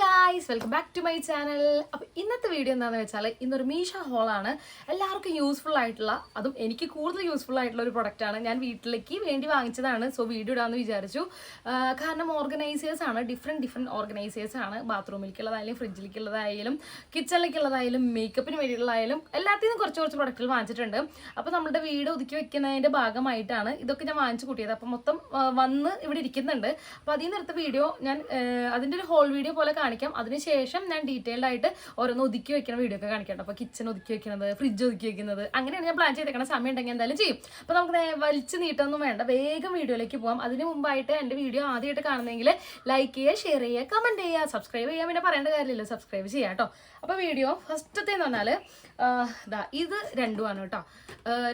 Guys welcome back to my channel അപ്പോൾ ഇന്നത്തെ video എന്താണെന്ന് വെച്ചാൽ ഇന്നൊരു മീഷ ഹോളാണ് എല്ലാവർക്കും യൂസ്ഫുൾ ആയിട്ടുള്ള അതും എനിക്ക് കൂടുതൽ യൂസ്ഫുൾ ആയിട്ടുള്ള ഒരു പ്രൊഡക്റ്റാണ് ഞാൻ വീട്ടിലേക്ക് വേണ്ടി വാങ്ങിച്ചതാണ്. സോ വീഡിയോ ഇടാമെന്ന് വിചാരിച്ചു. കാരണം ഓർഗനൈസേഴ്സ് ആണ് ഡിഫറെന്റ് ഡിഫറെന്റ് ഓർഗനൈസേഴ്സ് ആണ്. ബാത്റൂമിലേക്കുള്ളതായാലും ഫ്രിഡ്ജിലേക്കുള്ളതായാലും കിച്ചണിലേക്കുള്ളതായാലും മേക്കപ്പിന് വേണ്ടിയുള്ളതായാലും എല്ലാത്തിനും കുറച്ച് കുറച്ച് പ്രൊഡക്റ്റുകൾ വാങ്ങിച്ചിട്ടുണ്ട്. അപ്പോൾ നമ്മുടെ വീട് ഒതുക്കി വെക്കുന്നതിന്റെ ഭാഗമായിട്ടാണ് ഇതൊക്കെ ഞാൻ വാങ്ങിച്ചു കൂട്ടിയത്. അപ്പോൾ മൊത്തം വന്ന് ഇവിടെ ഇരിക്കുന്നുണ്ട്. അപ്പോൾ അതിൽ നിന്ന് വീഡിയോ ഞാൻ അതിന്റെ ഒരു ഹോൾ വീഡിയോ പോലെ കാണിക്കാം. അതിനുശേഷം ഞാൻ ഡീറ്റെയിൽഡ് ആയിട്ട് ഓരോന്ന് ഒതുക്കി വെക്കുന്ന വീഡിയോ ഒക്കെ കാണിക്കാം അപ്പോൾ കിച്ചൺ ഒതുക്കി വെക്കുന്നത് ഫ്രിഡ്ജ് ഒതുക്കി വെക്കുന്നത് അങ്ങനെയാണ് ഞാൻ പ്ലാൻ ചെയ്തേക്കണ. സമയം ഉണ്ടെങ്കിൽ എന്തായാലും ചെയ്യും. അപ്പോൾ നമുക്ക് വലിച്ചു നീട്ടൊന്നും വേണ്ട. വേഗം വീഡിയോയിലേക്ക് പോകാം അതിന് മുമ്പായിട്ട് എന്റെ വീഡിയോ ആദ്യമായിട്ട് കാണുന്നെങ്കിൽ ലൈക്ക് ചെയ്യുക ഷെയർ ചെയ്യുക കമന്റ് ചെയ്യുക സബ്സ്ക്രൈബ് ചെയ്യാൻ പിന്നെ പറയേണ്ട കാര്യമില്ല സബ്സ്ക്രൈബ് ചെയ്യാം കേട്ടോ അപ്പോൾ വീഡിയോ ഫസ്റ്റത്തെ എന്ന് പറഞ്ഞാൽ ഇതാ ഇത് രണ്ടുമാണ് കേട്ടോ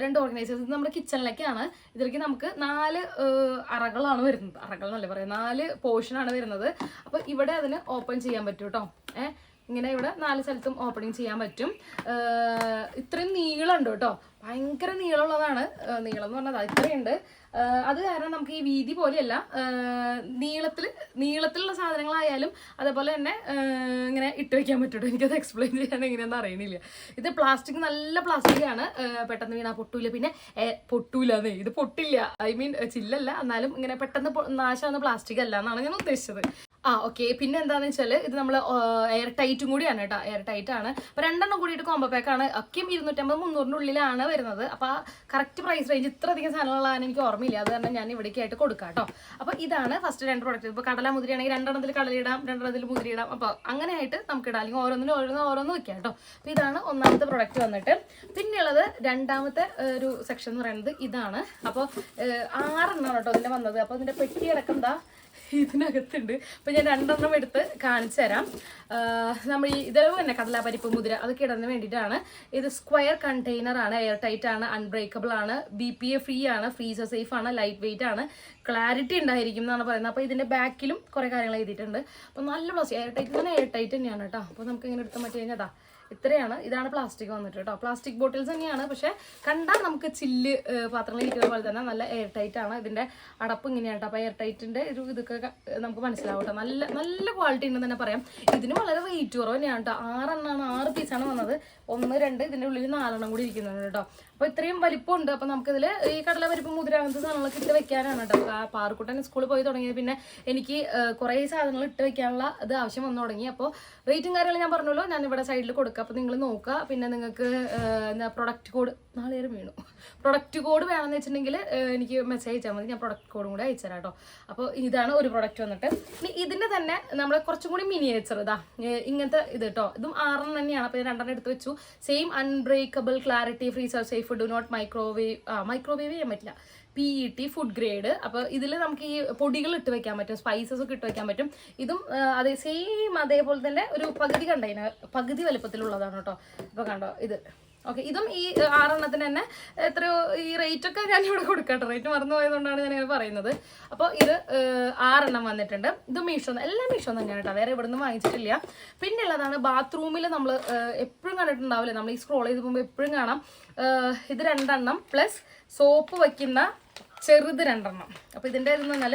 രണ്ട് ഓർഗനൈസേഴ്സ് ഇത് നമ്മുടെ കിച്ചണിലേക്കാണ് ഇതിലേക്ക് നമുക്ക് നാല് അറകളാണ് വരുന്നത്. അറകൾ എന്നല്ലേ പറയാം നാല് പോർഷനാണ് വരുന്നത്. അപ്പോൾ ഇവിടെ അതിന് ഓപ്പൺ ചെയ്യാൻ പറ്റും കേട്ടോ ഏഹ് ഇങ്ങനെ ഇവിടെ നാല് സ്ഥലത്തും ഓപ്പണിങ് ചെയ്യാൻ പറ്റും. ഇത്രയും നീളമുണ്ട് കേട്ടോ ഭയങ്കര നീളമുള്ളതാണ്. നീളം എന്ന് പറഞ്ഞാൽ ഇത്രയുണ്ട് അത് കാരണം നമുക്ക് ഈ വീതി പോലെയല്ല. നീളത്തിൽ നീളത്തിലുള്ള സാധനങ്ങളായാലും അതേപോലെ തന്നെ ഇങ്ങനെ ഇട്ട് വെക്കാൻ പറ്റും എനിക്കത് എക്സ്പ്ലെയിൻ ചെയ്യാൻ എങ്ങനെയാണെന്ന് അറിയണില്ല. ഇത് പ്ലാസ്റ്റിക് നല്ല പ്ലാസ്റ്റിക് ആണ്. പെട്ടെന്ന് വീണാ പൊട്ടൂല. പിന്നെ പൊട്ടൂല പൊട്ടൂലെന്നേ. ഇത് പൊട്ടില്ല. ഐ മീൻ ചില്ലല്ല. എന്നാലും ഇങ്ങനെ പെട്ടെന്ന് നാശമാകുന്ന പ്ലാസ്റ്റിക് അല്ല എന്നാണ് ഞാൻ ഉദ്ദേശിച്ചത്. ആ ഓക്കെ പിന്നെ എന്താണെന്ന് വെച്ചാൽ ഇത് നമ്മൾ എയർ ടൈറ്റും കൂടിയാണ് കേട്ടോ. എയർ ടൈറ്റ് ആണ്. അപ്പോൾ രണ്ടെണ്ണം കൂടിയിട്ട് കോമ്പോ പാക്കാണ് ഒക്കെയും ഇരുന്നൂറ്റമ്പത് മുന്നൂറിന്റെ ഉള്ളിലാണ് വരുന്നത്. അപ്പോൾ ആ കറക്റ്റ് പ്രൈസ് റേഞ്ച് ഇത്ര അധികം സാധനങ്ങളാണ് എനിക്ക് ഓർമ്മയില്ല. അത് കാരണം ഞാൻ ഇവിടേക്കായിട്ട് കൊടുക്കാം കേട്ടോ. അപ്പോൾ ഇതാണ് ഫസ്റ്റ് രണ്ട് പ്രോഡക്റ്റ് ഇപ്പോൾ കടല മുതിരിയാണെങ്കിൽ രണ്ടെണ്ണത്തിൽ കടലിടാം രണ്ടെണ്ണത്തിൽ മുതിരിയിടാം അപ്പോൾ അങ്ങനെ ആയിട്ട് നമുക്ക് ഇടാം. അല്ലെങ്കിൽ ഓരോന്നിനും ഓരോന്ന് ഓരോന്ന് വെക്കാം കേട്ടോ. അപ്പോൾ ഇതാണ് ഒന്നാമത്തെ പ്രൊഡക്റ്റ് വന്നിട്ട്. പിന്നെയുള്ളത് രണ്ടാമത്തെ ഒരു സെക്ഷൻ എന്ന് പറയുന്നത് ഇതാണ്. അപ്പോൾ ആറെണ്ണമാണ് കേട്ടോ ഇതിന്റെ വന്നത്. അപ്പോൾ ഇതിന്റെ പെട്ടി അടക്കം എന്താ? ഇതിനകത്തുണ്ട്. അപ്പൊ ഞാൻ രണ്ടെണ്ണം എടുത്ത് കാണിച്ചു തരാം. നമ്മൾ ഈ ഇത് തന്നെ കടലാപരിപ്പ് മുതിര അതൊക്കെ ഇടുന്നതിന് വേണ്ടിയിട്ടാണ്. ഇത് സ്ക്വയർ കണ്ടെയ്നർ ആണ് എയർ ടൈറ്റ് ആണ് അൺബ്രേക്കബിൾ ആണ് ബി പി എ ഫ്രീ ആണ് ഫ്രീസർ സേഫ് ആണ് ലൈറ്റ് വെയിറ്റ് ആണ്. ക്ലാരിറ്റി ഉണ്ടായിരിക്കും എന്നാണ് പറയുന്നത്. അപ്പോൾ ഇതിന്റെ ബാക്കിലും കുറേ കാര്യങ്ങൾ എഴുതിയിട്ടുണ്ട്. അപ്പോൾ നല്ല ബ്ലൗസ് എയർ ടൈറ്റ് തന്നെ എയർ ടൈറ്റ് തന്നെയാണ് കേട്ടോ. അപ്പോൾ നമുക്ക് ഇങ്ങനെ എടുത്താൽ മറ്റേ കഴിഞ്ഞാൽ അതാ ഇത്രയാണ്. ഇതാണ് പ്ലാസ്റ്റിക് വന്നിട്ട് കേട്ടോ പ്ലാസ്റ്റിക് ബോട്ടിൽസ് തന്നെയാണ്. പക്ഷെ കണ്ടാൽ നമുക്ക് ചില്ല് പാത്രങ്ങളിൽ ഇരിക്കുന്ന പോലെ തന്നെ നല്ല എയർ ടൈറ്റ് ആണ്. ഇതിന്റെ അടപ്പ് ഇങ്ങനെയാണ് കേട്ടോ അപ്പോൾ എയർ ടൈറ്റിന്റെ ഒരു ഇതൊക്കെ നമുക്ക് മനസ്സിലാവും നല്ല നല്ല ക്വാളിറ്റി ഉണ്ടെന്ന് തന്നെ പറയാം. ഇതിന് വളരെ റേറ്റ് കുറവ് തന്നെയാണ് കേട്ടോ ആറെണ്ണമാണ് ആറ് പീസാണ് വന്നത്. ഒന്ന് രണ്ട് ഇതിന്റെ ഉള്ളിൽ നാലെണ്ണം കൂടി ഇരിക്കുന്നുണ്ട് കേട്ടോ അപ്പോൾ ഇത്രയും വലിപ്പമുണ്ട്. അപ്പോൾ നമുക്കിതിൽ ഈ കടല പരിപ്പ് മുതിര അങ്ങനത്തെ സാധനങ്ങളൊക്കെ ഇട്ട് വെക്കാനാണ് കേട്ടോ. ആ പാറക്കുട്ടൻ സ്കൂളിൽ പോയി തുടങ്ങിയത്. പിന്നെ എനിക്ക് കുറെ സാധനങ്ങൾ ഇട്ട് വെക്കാനുള്ള ഇത് ആവശ്യം വന്നു തുടങ്ങി. അപ്പോൾ റേറ്റും കാര്യങ്ങളും ഞാൻ പറഞ്ഞല്ലോ. ഞാൻ ഇവിടെ സൈഡിൽ കൊടുക്കുക അപ്പോൾ നിങ്ങൾ നോക്കുക. പിന്നെ നിങ്ങൾക്ക് എന്താ പ്രൊഡക്റ്റ് കോഡ് നാളെ വീണു. പ്രൊഡക്റ്റ് കോഡ് വേണമെന്ന് വെച്ചിട്ടുണ്ടെങ്കിൽ എനിക്ക് മെസ്സേജ് അയച്ചാൽ മതി. ഞാൻ പ്രൊഡക്റ്റ് കോഡും കൂടെ അയച്ചു തരാം കേട്ടോ. അപ്പോൾ ഇതാണ് ഒരു പ്രൊഡക്റ്റ് വന്നിട്ട്. ഇനി ഇതിന്റെ തന്നെ നമ്മൾ കുറച്ചും കൂടി മിനിയേച്ചർ ഇതാ. ഇങ്ങനത്തെ ഇത് കേട്ടോ. ഇതും ആറെണ്ണം തന്നെയാണ്. അപ്പോൾ ഞാൻ രണ്ടെണ്ണം എടുത്ത് വെച്ചു. Same unbreakable clarity freezer safe do not microwave ആ മൈക്രോവേവ് ചെയ്യാൻ പറ്റില്ല. P E T food grade അപ്പോൾ ഇതിൽ നമുക്ക് ഈ പൊടികൾ ഇട്ട് വെക്കാൻ പറ്റും സ്പൈസസ് ഒക്കെ ഇട്ട് വെക്കാൻ പറ്റും. ഇതും അതേ സെയിം അതേപോലെ തന്നെ ഒരു പകുതി കണ്ടെയ്നർ പകുതി വലുപ്പത്തിലുള്ളതാണ് കേട്ടോ. അപ്പോൾ കണ്ടോ ഇത്. ഓക്കെ ഇതും ഈ ആറെണ്ണത്തിന് തന്നെ എത്രയോ ഈ റേറ്റ് ഒക്കെ ഞാൻ ഇവിടെ കൊടുക്കട്ടെ. റേറ്റ് മറന്നു പോയതുകൊണ്ടാണ് ഞാൻ ഇങ്ങനെ പറയുന്നത്. അപ്പോൾ ഇത് ആറെണ്ണം വന്നിട്ടുണ്ട്. ഇത് മീഷോ എല്ലാം മീഷോ തന്നെയാണ് കേട്ടോ. വേറെ ഇവിടെ നിന്ന് വാങ്ങിച്ചിട്ടില്ല. പിന്നെ ഉള്ളതാണ് ബാത്റൂമിൽ നമ്മൾ എപ്പോഴും കണ്ടിട്ടുണ്ടാവില്ലേ? നമ്മൾ ഈ സ്ക്രോൾ ചെയ്ത് പോകുമ്പോൾ എപ്പോഴും കാണാം. ഇത് രണ്ടെണ്ണം പ്ലസ് സോപ്പ് വയ്ക്കുന്ന ചെറുത് രണ്ടെണ്ണം. അപ്പോൾ ഇതിന്റെ ഇതെന്ന് പറഞ്ഞാൽ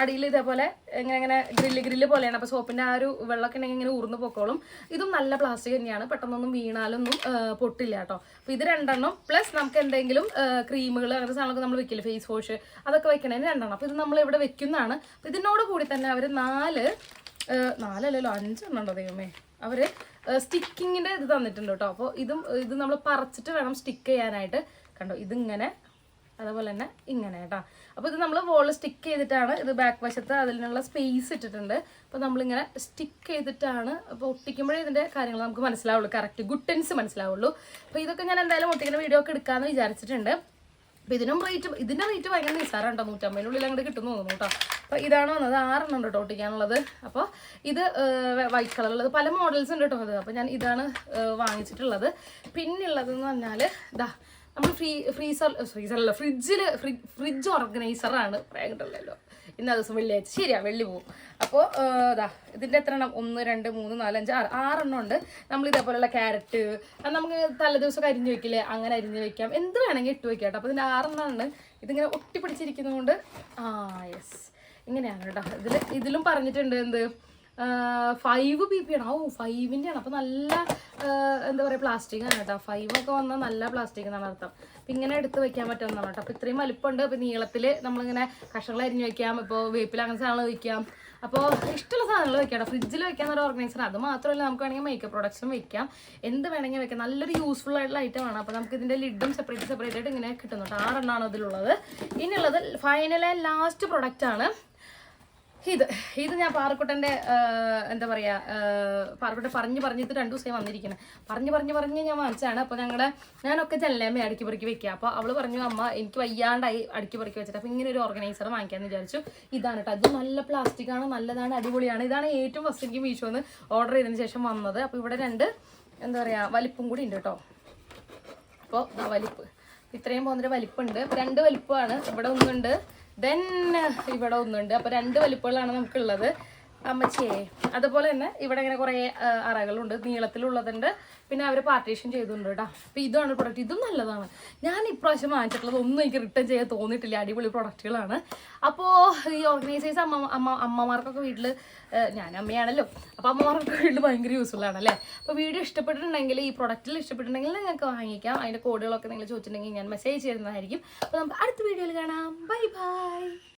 അടിയിൽ ഇതേപോലെ ഇങ്ങനെ ഇങ്ങനെ ഗ്രില്ല് ഗ്രില്ല് പോലെയാണ്. അപ്പോൾ സോപ്പിന്റെ ആ ഒരു വെള്ളമൊക്കെ ഉണ്ടെങ്കിൽ ഇങ്ങനെ ഊർന്ന് പൊക്കോളും. ഇതും നല്ല പ്ലാസ്റ്റിക് തന്നെയാണ്. പെട്ടെന്നൊന്നും വീണാലൊന്നും പൊട്ടില്ല കേട്ടോ. അപ്പോൾ ഇത് രണ്ടെണ്ണം. പ്ലസ് നമുക്ക് എന്തെങ്കിലും ക്രീമുകൾ അങ്ങനത്തെ സാധനങ്ങളൊക്കെ നമ്മൾ വെക്കില്ല? ഫേസ് വാഷ് അതൊക്കെ വെക്കണതിന് രണ്ടെണ്ണം. അപ്പോൾ ഇത് നമ്മൾ ഇവിടെ വെക്കുന്നതാണ്. അപ്പോൾ ഇതിനോട് കൂടി തന്നെ അവർ നാല് നാലല്ലല്ലോ അഞ്ചെണ്ണം ഉണ്ടോ ദൈവമേ? അവർ സ്റ്റിക്കിങ്ങിന്റെ ഇത് തന്നിട്ടുണ്ട് കേട്ടോ. അപ്പോൾ ഇതും ഇത് നമ്മൾ പറിച്ചിട്ട് വേണം സ്റ്റിക്ക് ചെയ്യാനായിട്ട്. കണ്ടോ? ഇതിങ്ങനെ അതുപോലെ തന്നെ ഇങ്ങനെ കേട്ടോ അപ്പോൾ ഇത് നമ്മൾ വോൾ സ്റ്റിക്ക് ചെയ്തിട്ടാണ് ഇത് ബാക്ക് വശത്ത് അതിനുള്ള സ്പേസ് ഇട്ടിട്ടുണ്ട്. അപ്പോൾ നമ്മളിങ്ങനെ സ്റ്റിക്ക് ചെയ്തിട്ടാണ് അപ്പോൾ ഒട്ടിക്കുമ്പോഴേ ഇതിന്റെ കാര്യങ്ങൾ നമുക്ക് മനസ്സിലാവുള്ളൂ. കറക്റ്റ് ഗുട്ടൻസ് മനസ്സിലാവുള്ളൂ. അപ്പോൾ ഇതൊക്കെ ഞാൻ എന്തായാലും ഒട്ടിക്കുന്ന വീഡിയോ ഒക്കെ എടുക്കാമെന്ന് വിചാരിച്ചിട്ടുണ്ട്. അപ്പോൾ ഇതിനും റേറ്റ് ഇതിന്റെ റേറ്റ് ഭയങ്കര നിസ്സാരം കേട്ടോ നൂറ്റമ്പതിനുള്ളിൽ അങ്ങോട്ട് കിട്ടുന്നു തോന്നുന്നു കേട്ടോ അപ്പോൾ ഇതാണ് വന്നത് ആറെണ്ണം ഉണ്ട് കേട്ടോ ഒട്ടിക്കാനുള്ളത്. അപ്പോൾ ഇത് വൈറ്റ് കളറുള്ളത് പല മോഡൽസ് ഉണ്ട് കേട്ടോ അത് അപ്പോൾ ഞാൻ ഇതാണ് വാങ്ങിച്ചിട്ടുള്ളത് വാങ്ങിച്ചിട്ടുള്ളത്. പിന്നുള്ളതെന്ന് പറഞ്ഞാൽ ഇതാ നമ്മൾ ഫ്രീ ഫ്രീസർ ഫ്രീസറല്ല ഫ്രിഡ്ജിൽ ഫ്രിഡ്ജ് ഓർഗനൈസറാണ് പറയാൻ കിട്ടില്ലല്ലോ ഇന്ന ദിവസം വെള്ളിയാഴ്ച. ശരിയാ വെള്ളി പോവും. അപ്പോൾ ഇതാ ഇതിന്റെ എത്ര എണ്ണം? ഒന്ന് രണ്ട് മൂന്ന് നാല് അഞ്ച് ആറ്. ആറെണ്ണം ഉണ്ട്. നമ്മൾ ഇതേപോലെയുള്ള ക്യാരറ്റ് അത് നമുക്ക് തലേദിവസം അരിഞ്ഞ് വെക്കില്ലേ? അങ്ങനെ അരിഞ്ഞ് വെക്കാം. എന്ത് വേണമെങ്കിൽ ഇട്ട് വെക്കാം കേട്ടോ. അപ്പോൾ ഇതിന്റെ ആറെണ്ണം ഉണ്ട് ഇതിങ്ങനെ ഒട്ടിപ്പിടിച്ചിരിക്കുന്നതുകൊണ്ട് ആ യെസ്. ഇങ്ങനെയാണ് കേട്ടോ. ഇതിൽ ഇതിലും പറഞ്ഞിട്ടുണ്ട് എന്ത്? ഫൈവ് ബി പി ആണ് ഓ ഫൈവിന്റെ ആണ്. അപ്പോൾ നല്ല എന്താ പറയുക പ്ലാസ്റ്റിക് ആണ് കേട്ടോ. ഫൈവ് ഒക്കെ വന്നാൽ നല്ല പ്ലാസ്റ്റിക് എന്നാണ് അർത്ഥം. അപ്പം ഇങ്ങനെ എടുത്ത് വെക്കാൻ പറ്റുമെന്നാണ് കേട്ടോ. അപ്പോൾ ഇത്രയും വലിപ്പമുണ്ട്. അപ്പോൾ നീളത്തിൽ നമ്മളിങ്ങനെ കഷ്ണങ്ങൾ അരിഞ്ഞ് വെക്കാം. ഇപ്പോൾ വേപ്പിൽ അങ്ങനെ സാധനങ്ങൾ വയ്ക്കാം അപ്പോൾ ഇഷ്ടമുള്ള സാധനങ്ങൾ വെക്കാം ഫ്രിഡ്ജിൽ വെക്കാൻ ഒരു ഓർഗനൈസർ അത് മാത്രമല്ല നമുക്ക് വേണമെങ്കിൽ മേക്കപ്പ് പ്രൊഡക്ട്സും വെക്കാം. എന്ത് വേണമെങ്കിൽ വെക്കാം. നല്ലൊരു യൂസ്ഫുൾ ആയിട്ടുള്ള ഐറ്റം ആണ്. അപ്പോൾ നമുക്ക് ഇതിന്റെ ലിഡും സെപ്പറേറ്റ് സെപ്പറേറ്റ് ആയിട്ട് ഇങ്ങനെ കിട്ടുന്നുണ്ട്. ആറെണ്ണമാണ് ഇതിലുള്ളത്. ഇനിയുള്ളത് ഫൈനൽ ലാസ്റ്റ് പ്രൊഡക്റ്റാണ് ഇത് ഇത് ഞാൻ പാറക്കുട്ടന്റെ എന്താ പറയുക പാറക്കുട്ടൻ പറഞ്ഞ് പറഞ്ഞിട്ട് രണ്ട് ദിവസമായി വന്നിരിക്കുന്നത് പറഞ്ഞ് പറഞ്ഞ് പറഞ്ഞ് ഞാൻ വാങ്ങിച്ചാണ് അപ്പോൾ ഞങ്ങളുടെ ഞാനൊക്കെ ചെല്ലമ്മയെ അടുക്കി പെറുക്കി വെക്കുക അപ്പോൾ അവൾ പറഞ്ഞു അമ്മ എനിക്ക് വയ്യാണ്ടായി അടുക്കി പെറുക്കി വെച്ചിട്ട്. അപ്പോൾ ഇങ്ങനെ ഒരു ഓർഗനൈസർ വാങ്ങിക്കാമെന്ന് വിചാരിച്ചു. ഇതാണ് കേട്ടോ ഇത് നല്ല പ്ലാസ്റ്റിക് ആണ് നല്ലതാണ് അടിപൊളിയാണ്. ഇതാണ് ഏറ്റവും ഫസ്റ്റ് എനിക്ക് മീഷോന്ന് ഓർഡർ ചെയ്തതിന് ശേഷം വന്നത്. അപ്പോൾ ഇവിടെ രണ്ട് എന്താ പറയുക വലിപ്പം കൂടി ഉണ്ട് കേട്ടോ അപ്പോൾ വലിപ്പ്. ഇത്രയും പോകുന്നൊരു വലിപ്പുണ്ട്. രണ്ട് വലിപ്പമാണ് ഇവിടെ ഒന്നുണ്ട്. ദെൻ ഇവിടെ ഒന്നുണ്ട്. അപ്പോൾ രണ്ട് വലിപ്പങ്ങളാണ് നമുക്കുള്ളത്. അമ്മച്ചിയെ അതുപോലെ തന്നെ ഇവിടെ ഇങ്ങനെ കുറേ അറകളുണ്ട് നീളത്തിലുള്ളതുണ്ട്. പിന്നെ അവർ പാർട്ടീഷൻ ചെയ്തിട്ടുണ്ട് കേട്ടോ. അപ്പോൾ ഇതാണ് പ്രൊഡക്റ്റ് ഇതും നല്ലതാണ്. ഞാൻ ഇപ്രാവശ്യം വാങ്ങിച്ചിട്ടുള്ളത് ഒന്നും എനിക്ക് റിട്ടേൺ ചെയ്യാൻ തോന്നിയിട്ടില്ല. അടിപൊളി പ്രൊഡക്റ്റുകളാണ് അപ്പോൾ ഈ ഓർഗനൈസേഴ്സ് അമ്മ അമ്മ അമ്മമാർക്കൊക്കെ വീട്ടിൽ ഞാൻ അമ്മയാണല്ലോ. അപ്പോൾ അമ്മമാർക്കൊക്കെ വീട്ടിൽ ഭയങ്കര യൂസ്ഫുൾ ആണ് അല്ലേ? അപ്പോൾ വീഡിയോ ഇഷ്ടപ്പെട്ടിട്ടുണ്ടെങ്കിൽ ഈ പ്രൊഡക്റ്റിൽ ഇഷ്ടപ്പെട്ടിട്ടുണ്ടെങ്കിൽ നിങ്ങൾക്ക് വാങ്ങിക്കാം. അതിന്റെ കോഡുകളൊക്കെ നിങ്ങൾ ചോദിച്ചിട്ടുണ്ടെങ്കിൽ ഞാൻ മെസ്സേജ് ചെയ്യുന്നതായിരിക്കും അപ്പോൾ നമുക്ക് അടുത്ത വീഡിയോയിൽ കാണാം. Bye bye